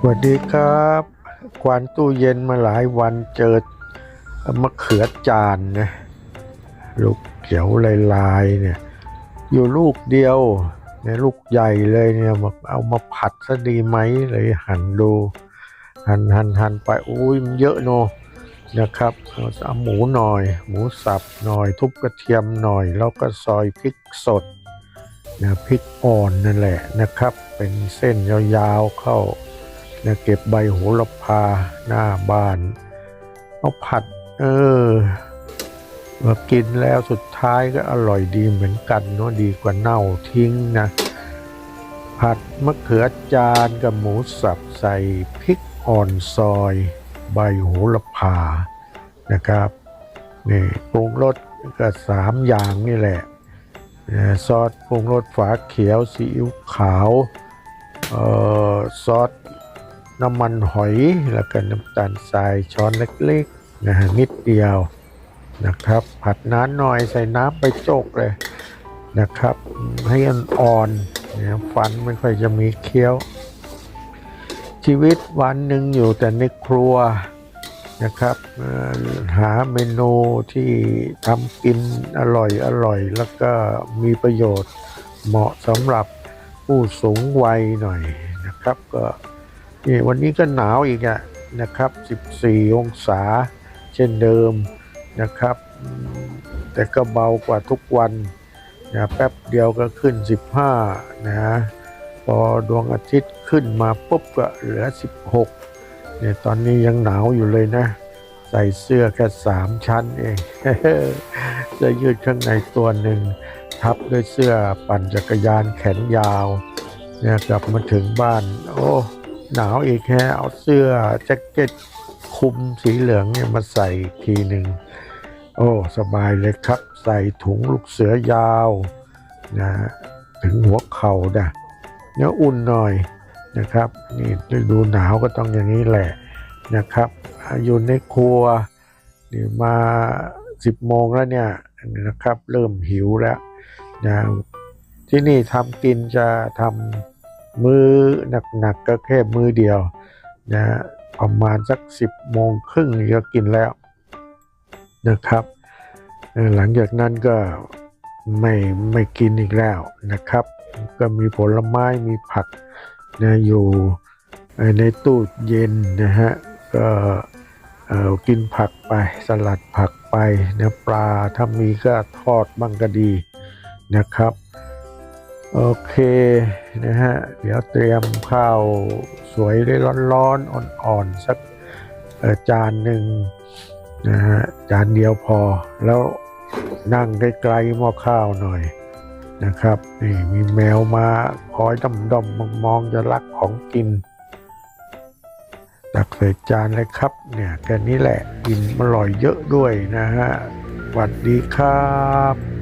สวัสดีครับกวานตู้เย็นมาหลายวันเจอมะเขือจานนะลูกเขียวลายๆเนี่ย อยู่ลูกเดียวเนี่ยลูกใหญ่เลยเนี่ยมาเอามาผัดซะดีไหมเลยหันดู หันหันหันไปอุ้ยมันเยอะโนนะครับเอาเอาหมูหน่อย หมูสับหน่อย ทุบกระเทียมหน่อย แล้วก็ซอยพริกสดนะพริกอ่อนนั่นแหละนะครับ เป็นเส้นยาวๆเข้า นะเก็บใบโหระพาหน้าบ้าน เอาผัด เออมากินแล้วสุดท้ายก็อร่อยดีเหมือนกันเนาะดีกว่าเน่าทิ้งนะ ผัดมะเขือจานกับหมูสับใส่พริกอ่อนซอย ใบโหระพานะครับนี่ปรุงรสก็สามอย่างนี่แหละนะซอสปรุงรสฝาเขียวซีอิ๊วขาวเออซอส น้ำมันหอยแล้วก็น้ำตาลทรายช้อนเล็กๆนะฮะนิดเดียวนะครับ ผัดน้ำหน่อยใส่น้ำไปโจกเลยนะครับ ให้อ่อนๆนะฟันไม่ค่อยจะมีเคี้ยว ชีวิตวันหนึ่งอยู่แต่ในครัวนะครับหาเมนูที่ทำกินอร่อยอร่อย แล้วก็มีประโยชน์เหมาะสำหรับผู้สูงวัยหน่อยนะครับก็ นี่วันนี้ก็หนาวอีกอะนะครับ 14 องศาเช่นเดิมนะครับ แต่ก็เบากว่าทุกวันนะแป๊บเดียวก็ขึ้น 15 นะพอดวงอาทิตย์ขึ้นมาปุ๊บก็เหลือ 16เนี่ยตอนนี้ยังหนาวอยู่เลยนะ ใส่เสื้อแค่3ชั้นเองเสื้อยืดข้างในตัวหนึ่ง ทับด้วยเสื้อปั่นจักรยานแขนยาว เนี่ยกลับมาถึงบ้าน โอ้ หนาวอีกแค่เอาเสื้อแจ็คเก็ตคลุมสีเหลืองเนี่ยมาใส่ทีหนึ่งโอ้สบายเลยครับ ใส่ถุงลูกเสือยาวนะถึงหัวเข่านะเนื้ออุ่นหน่อยนะครับ นี่ฤดูหนาวก็ต้องอย่างนี้แหละนะครับอยู่ในครัวนี่มาสิบโมงแล้วเนี่ยนะครับ เริ่มหิวแล้วนะที่นี่ทำกินจะทำ มือหนักๆก็แค่มือเดียวนะประมาณสักสิบโมงครึ่งก็กินแล้วนะครับ หลังจากนั้นก็ไม่ไม่กินอีกแล้วนะครับ ก็มีผลไม้มีผักนะอยู่ในตู้เย็นนะฮะก็กินผักไปสลัดผักไปนะปลาถ้ามีก็ทอดบ้างก็ดีนะครับ โอเคนะฮะ เดี๋ยวเตรียมข้าวสวยได้ร้อนๆ อ่อนๆ สักจานหนึ่งนะฮะ จานเดียวพอ แล้วนั่งไกลๆหม้อข้าวหน่อยนะครับนี่มีแมวมาคอยดำดมมองๆจะรักของกิน ตักใส่จานเลยครับ เนี่ยแค่นี้แหละกินอร่อยเยอะด้วยนะฮะสวัสดีครับ